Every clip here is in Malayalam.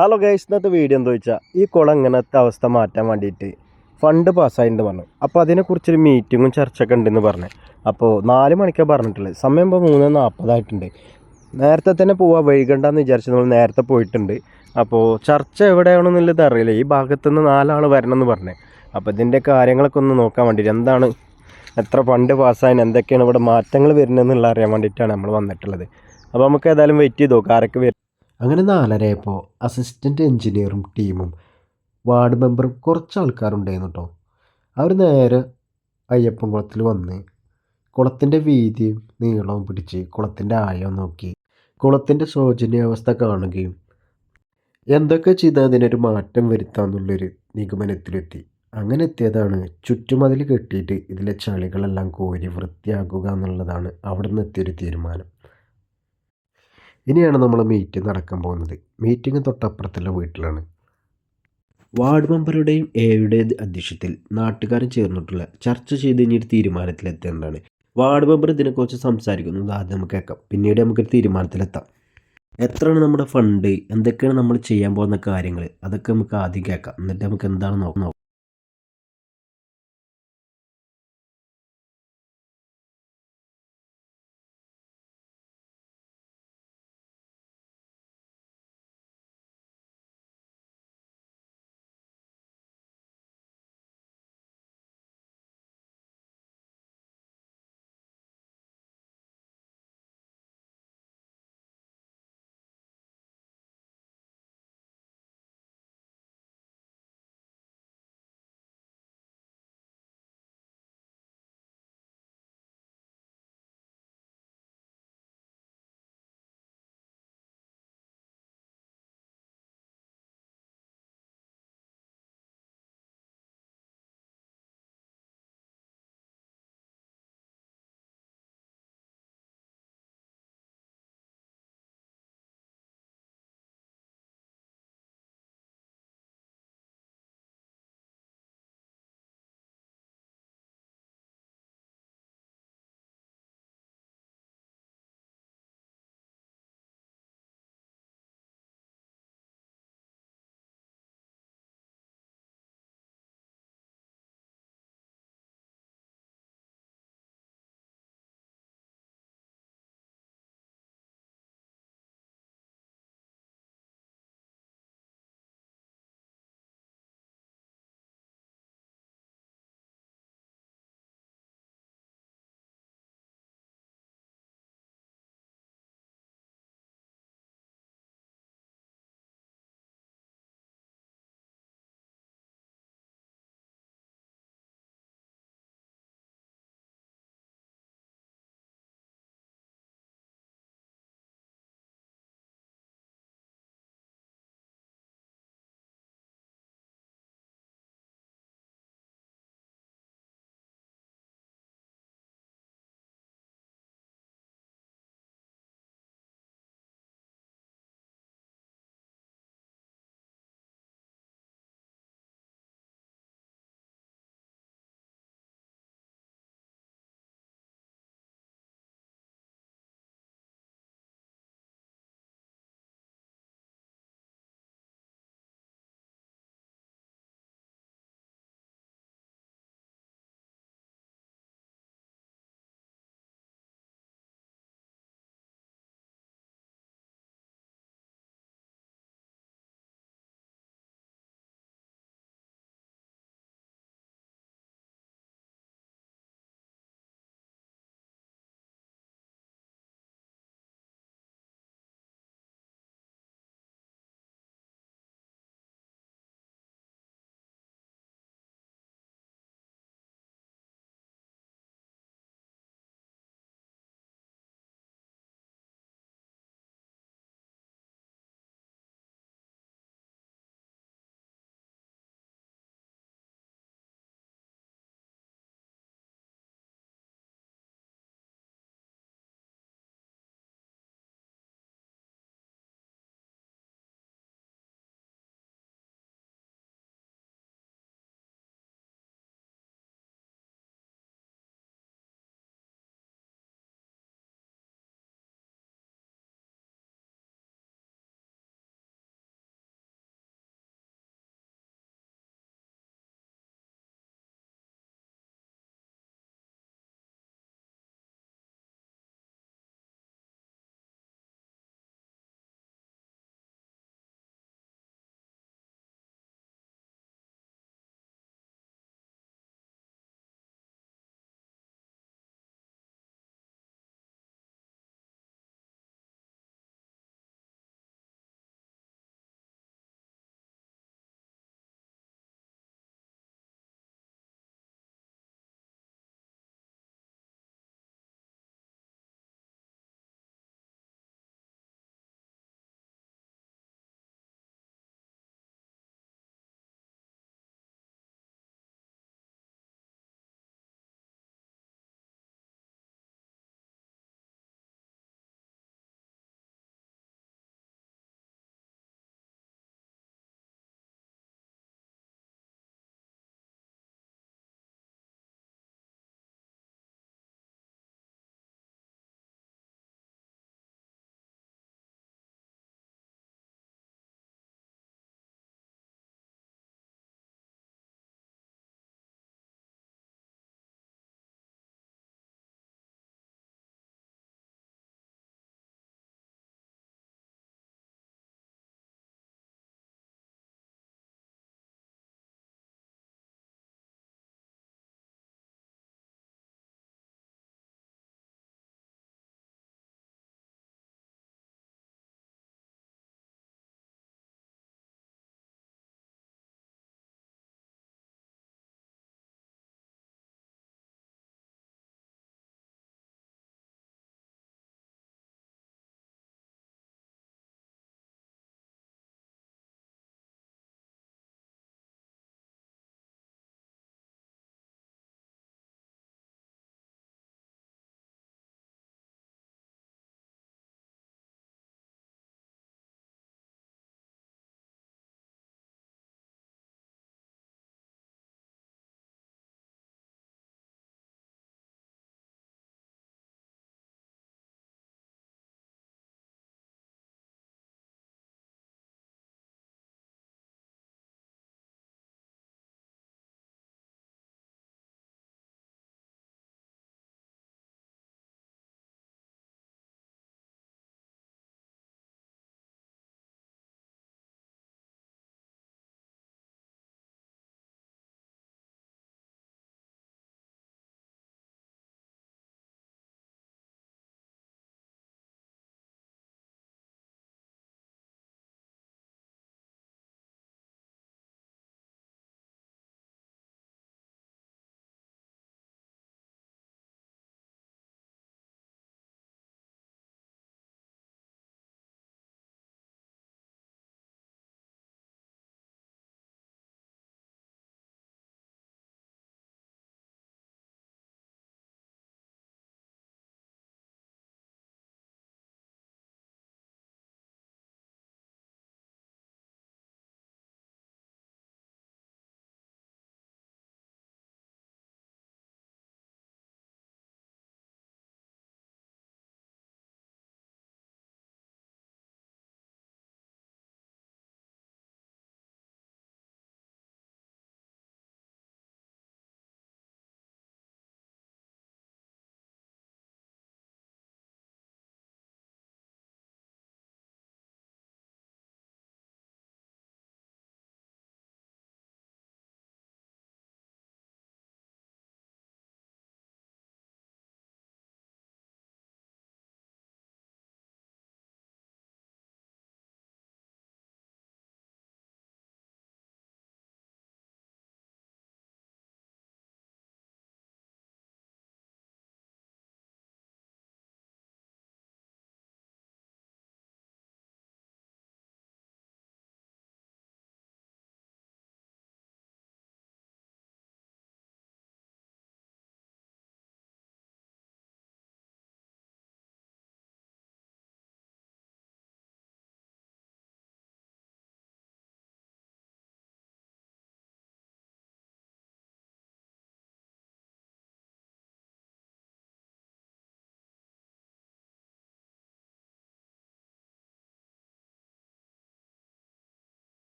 ഹലോ ഗൈസ് ഇന്നത്തെ വീഡിയോ എന്താ വെച്ചാൽ ഈ കുളം ഇങ്ങനത്തെ അവസ്ഥ മാറ്റാൻ വേണ്ടിയിട്ട് ഫണ്ട് പാസ്സായിട്ടുണ്ട് പറഞ്ഞു. അപ്പോൾ അതിനെക്കുറിച്ചൊരു മീറ്റിങ്ങും ചർച്ചയൊക്കെ ഉണ്ടെന്ന് പറഞ്ഞു. അപ്പോൾ നാല് മണിക്കാണ് പറഞ്ഞിട്ടുള്ളത്. സമയം ഇപ്പോൾ മൂന്ന് നാൽപ്പതായിട്ടുണ്ട് നേരത്തെ തന്നെ പോവാൻ വൈകണ്ടെന്ന് വിചാരിച്ച് നമ്മൾ നേരത്തെ പോയിട്ടുണ്ട്. അപ്പോൾ ചർച്ച എവിടെയാണെന്നുള്ളത് അറിയില്ല. ഈ ഭാഗത്തുനിന്ന് നാലാൾ വരണമെന്ന് പറഞ്ഞു. അപ്പോൾ ഇതിന്റെ കാര്യങ്ങളൊക്കെ ഒന്ന് നോക്കാൻ വേണ്ടിയിട്ട് എന്താണ് എത്ര ഫണ്ട് പാസ്സായതിന് എന്തൊക്കെയാണ് ഇവിടെ മാറ്റങ്ങൾ വരുന്നതെന്നുള്ള അറിയാൻ വേണ്ടിയിട്ടാണ് നമ്മൾ വന്നിട്ടുള്ളത്. അപ്പോൾ നമുക്ക് ഏതായാലും വെയിറ്റ് ചെയ്ത് നോക്കാം ആരൊക്കെ അങ്ങനെ നാലരയപ്പോൾ അസിസ്റ്റന്റ് എഞ്ചിനീയറും ടീമും വാർഡ് മെമ്പറും കുറച്ച് ആൾക്കാരുണ്ടായിരുന്നു കേട്ടോ അവർ നേരെ അയ്യപ്പൻ കുളത്തിൽ വന്ന് കുളത്തിന്റെ വീതിയും നീളവും പിടിച്ച് കുളത്തിന്റെ ആയം നോക്കി. കുളത്തിന്റെ ശോചനീയാവസ്ഥ കാണുകയും എന്തൊക്കെ ചെയ്താൽ അതിനൊരു മാറ്റം വരുത്താമെന്നുള്ളൊരു നിഗമനത്തിലെത്തി. അങ്ങനെ എത്തിയതാണ് ചുറ്റുമതിൽ കെട്ടിയിട്ട് ഇതിലെ ചളികളെല്ലാം കോരി വൃത്തിയാക്കുക എന്നുള്ളതാണ് അവിടെ നിന്ന് എത്തിയൊരു തീരുമാനം. ഇനിയാണ് നമ്മൾ മീറ്റിംഗ് നടക്കാൻ പോകുന്നത്. മീറ്റിംഗ് തൊട്ടപ്പുറത്തുള്ള വീട്ടിലാണ്. വാർഡ് മെമ്പറുടെയും എയുടെ അധ്യക്ഷത്തിൽ നാട്ടുകാരും ചേർന്നിട്ടുള്ള ചർച്ച ചെയ്ത് ഇനി ഒരു തീരുമാനത്തിലെത്തേണ്ടതാണ്. വാർഡ് മെമ്പർ ഇതിനെക്കുറിച്ച് സംസാരിക്കുന്നത് ആദ്യം നമുക്ക് കേൾക്കാം. പിന്നീട് നമുക്കൊരു തീരുമാനത്തിലെത്താം. എത്രയാണ് നമ്മുടെ ഫണ്ട്? എന്തൊക്കെയാണ് നമ്മൾ ചെയ്യാൻ പോകുന്ന കാര്യങ്ങൾ അതൊക്കെ നമുക്ക് ആദ്യം കേൾക്കാം. എന്നിട്ട് നമുക്ക് എന്താണ് നോക്കാം.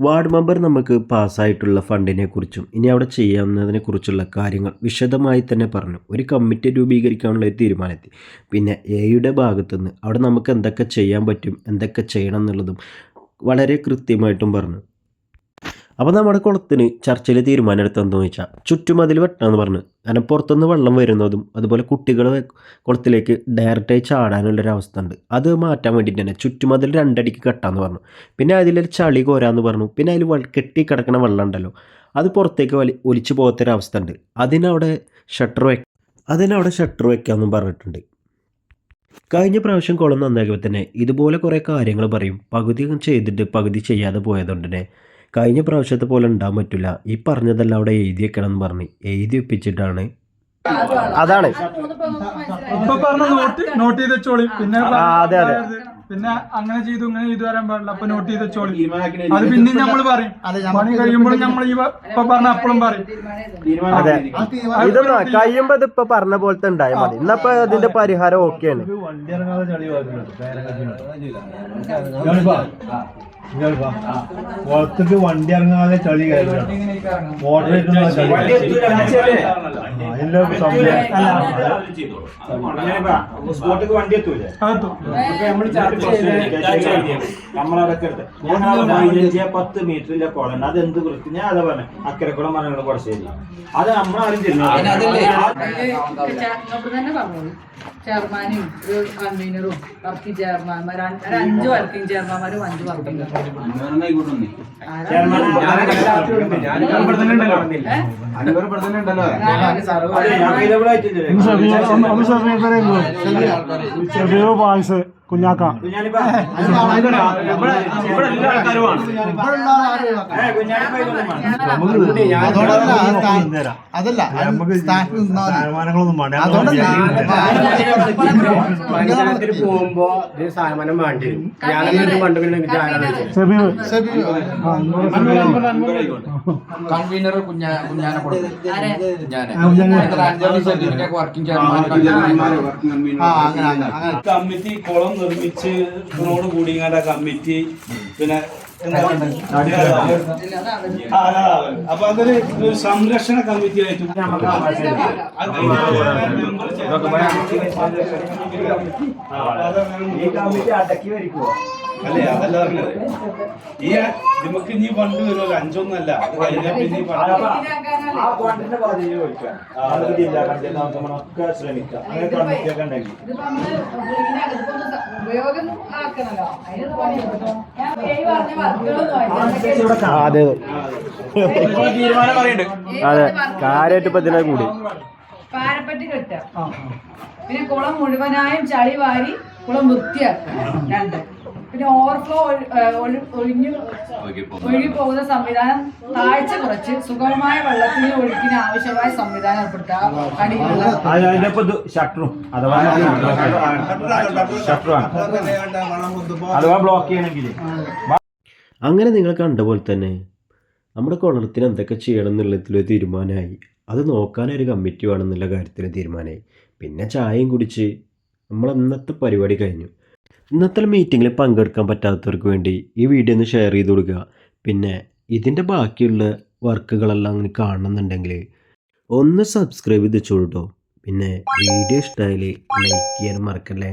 വാർഡ് മെമ്പർ നമുക്ക് പാസ്സായിട്ടുള്ള ഫണ്ടിനെ കുറിച്ചും ഇനി അവിടെ ചെയ്യാവുന്നതിനെ കുറിച്ചുള്ള കാര്യങ്ങൾ വിശദമായി തന്നെ പറഞ്ഞു. ഒരു കമ്മിറ്റി രൂപീകരിക്കാനുള്ള ഒരു തീരുമാനത്തിൽ പിന്നെ എയുടെ ഭാഗത്തുനിന്ന് അവിടെ നമുക്ക് എന്തൊക്കെ ചെയ്യാൻ പറ്റും എന്തൊക്കെ ചെയ്യണം എന്നുള്ളതും വളരെ കൃത്യമായിട്ടും പറഞ്ഞു. അപ്പോൾ നമ്മുടെ കുളത്തിന് ചർച്ചയിൽ തീരുമാനം എടുത്തതെന്ന് ചോദിച്ചാൽ ചുറ്റുമതിൽ വെട്ടണമെന്ന് പറഞ്ഞു. കാരണം പുറത്തുനിന്ന് വെള്ളം വരുന്നതും അതുപോലെ കുട്ടികൾ കുളത്തിലേക്ക് ഡയറക്റ്റായി ചാടാനുള്ളൊരവസ്ഥ ഉണ്ട്. അത് മാറ്റാൻ വേണ്ടിയിട്ട് തന്നെ ചുറ്റുമതിൽ രണ്ടടിക്ക് കെട്ടാന്ന് പറഞ്ഞു. പിന്നെ അതിലൊരു ചളി കോരാന്ന് പറഞ്ഞു. പിന്നെ അതിൽ കെട്ടി കിടക്കുന്ന വെള്ളം ഉണ്ടല്ലോ അത് പുറത്തേക്ക് വലി ഒലിച്ചു പോകാത്തൊരവസ്ഥ ഉണ്ട്. അതിനവിടെ ഷട്ടർ വെ അതിനവിടെ ഷട്ടർ വെക്കാമെന്നും പറഞ്ഞിട്ടുണ്ട്. കഴിഞ്ഞ പ്രാവശ്യം കുളം നന്നാക്കിയപ്പോൾ തന്നെ ഇതുപോലെ കുറേ കാര്യങ്ങൾ പറയും. പകുതി ചെയ്തിട്ട് പകുതി ചെയ്യാതെ പോയതുകൊണ്ട് തന്നെ കഴിഞ്ഞ പ്രാവശ്യത്തെ പോലെ ഉണ്ടാകാൻ പറ്റില്ല ഈ പറഞ്ഞതെല്ലാം അവിടെ എഴുതി വെക്കണം എന്ന് പറഞ്ഞ് എഴുതി ഒപ്പിച്ചിട്ടാണ് അതാണ്. ഇപ്പൊ പറഞ്ഞ നോട്ട് നോട്ട് ചെയ്ത് വെച്ചോളി. പിന്നെ അതെ, അതെ. പിന്നെ അങ്ങനെ ചെയ്തു ഇങ്ങനെ ചെയ്തു വരാൻ പാടില്ല. അപ്പൊ നോട്ട് ചെയ്ത് വെച്ചോളി. അത് പിന്നെ നമ്മൾ പറയും. പണി കഴിയുമ്പോഴും നമ്മൾ ഈ ഇപ്പൊ പറഞ്ഞ അപ്പളും പറയും. അതെ. ഇതൊന്നും കഴിയുമ്പോ ഇപ്പൊ പറഞ്ഞ പോലത്തെ ഉണ്ടായാൽ മതി. ഇന്നപ്പൊ അതിന്റെ പരിഹാരം ഓക്കെയാണ്. വണ്ടി ഇറങ്ങാതെ ചളി പുറത്തേക്ക് വണ്ടി ഇറങ്ങാതെ ചളി കയറുകയാണ് മോട്ടർ സ്പോട്ടിക്ക് വണ്ടി എത്തൂലേ? പത്ത് മീറ്ററിന്റെ കുളം. അത് എന്ത് വൃത്തി? ഞാൻ അതാ പറഞ്ഞു. അക്കരക്കുളം പറഞ്ഞു കുറച്ചേരി അത് നമ്മളാരും പറഞ്ഞോളൂ. ചെയർമാനും ഒരു കൺവീനറും വർക്കിംഗ് ചെയർമാൻമാർ അഞ്ച് വർക്കിംഗ് ചെയർമാൻമാരും അഞ്ച് വർക്കിംഗ് ചെയർമാൻ ആയിട്ടില്ലേ? കുഞ്ഞാക്ക അതല്ല നമുക്ക് തീരുമാനങ്ങളൊന്നും വേണ്ട പോകുമ്പോ സാമാനം വേണ്ടി വരും ഞാനൊന്നും കണ്ടു പിന്നെ കൺവീനർ കുഞ്ഞാ കുഞ്ഞാനെ കൊടുക്കും? വർക്കിംഗ് ചെയർമാൻ കമ്മിറ്റി കുളം നിർമ്മിച്ച് ഇതിനോട് കൂടി കമ്മിറ്റി പിന്നെ. അപ്പൊ അതൊരു ഒരു സംരക്ഷണ കമ്മിറ്റി ആയിട്ട് ഈ കമ്മിറ്റി അടക്കി വരിക്കുവോ അല്ലേ? അതല്ല പറഞ്ഞത്. ഈ നമുക്ക് ഇനി ഫണ്ട് വരുമല്ലോ. അഞ്ചൊന്നല്ല. ശ്രമിക്കാം. അതെ അതെ. കാര്യമായിട്ട് ഇപ്പൊ ഇതിനെ കൂടി. പാരപ്പറ്റി കെട്ടുക. പിന്നെ കുളം മുഴുവനായും ചളി വാരി കുളം വൃത്തിയാക്കുക. രണ്ട്. പിന്നെ ഓവർഫ്ലോ ഒഴിഞ്ഞു ഒഴുകി പോകുന്ന സംവിധാനം താഴ്ച കുറച്ച് സുഗമമായ വെള്ളത്തിന് ഒഴുക്കിന് ആവശ്യമായ സംവിധാനം ചെയ്യണമെങ്കിൽ അങ്ങനെ നിങ്ങൾ കണ്ട പോലെ തന്നെ നമ്മുടെ കുളത്തിന് എന്തൊക്കെ ചെയ്യണം എന്നുള്ളതിലൊരു തീരുമാനമായി. അത് നോക്കാനൊരു കമ്മിറ്റി വേണമെന്നുള്ള കാര്യത്തിൽ തീരുമാനമായി. പിന്നെ ചായയും കുടിച്ച് നമ്മൾ ഇന്നത്തെ പരിപാടി കഴിഞ്ഞു. ഇന്നത്തെ മീറ്റിങ്ങിൽ പങ്കെടുക്കാൻ പറ്റാത്തവർക്ക് വേണ്ടി ഈ വീഡിയോ ഒന്ന് ഷെയർ ചെയ്ത് കൊടുക്കുക പിന്നെ ഇതിന്റെ ബാക്കിയുള്ള വർക്കുകളെല്ലാം അങ്ങനെ കാണണമെന്നുണ്ടെങ്കിൽ ഒന്ന് സബ്സ്ക്രൈബ് ചെയ്ത് വെച്ചോളൂ കേട്ടോ പിന്നെ വീഡിയോ ഇഷ്ടമായാൽ ലൈക്ക് ചെയ്യാൻ മറക്കല്ലേ?